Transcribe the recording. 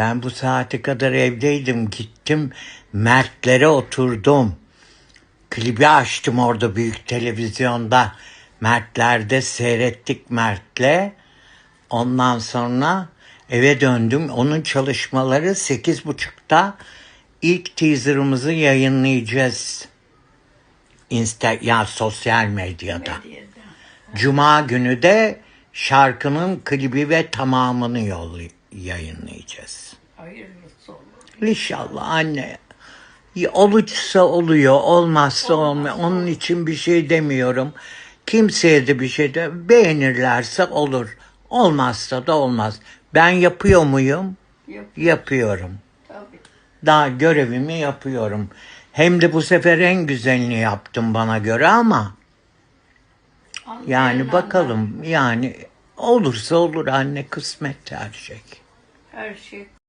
Ben bu saate kadar evdeydim. Gittim Mertlere oturdum. Klibi açtım orada büyük televizyonda. Mertler'de seyrettik Mert'le. Ondan sonra eve döndüm. Onun çalışmaları sekiz buçukta ilk teaserımızı yayınlayacağız. Insta, ya sosyal medyada. Medyada. Cuma günü de şarkının klibi ve tamamını yollu yayınlayacağız. Hayırlısı olur. İnşallah anne. Olursa oluyor, olmazsa olmuyor. Onun için bir şey demiyorum. Kimseye de bir şey de beğenirlerse olur. Olmazsa da olmaz. Ben yapıyor muyum? Yap Yapıyorum. tabii. Daha görevimi yapıyorum. Hem de bu sefer en güzelini yaptım bana göre ama yani Anlayan bakalım yani olursa olur anne kısmet her şey. Her şey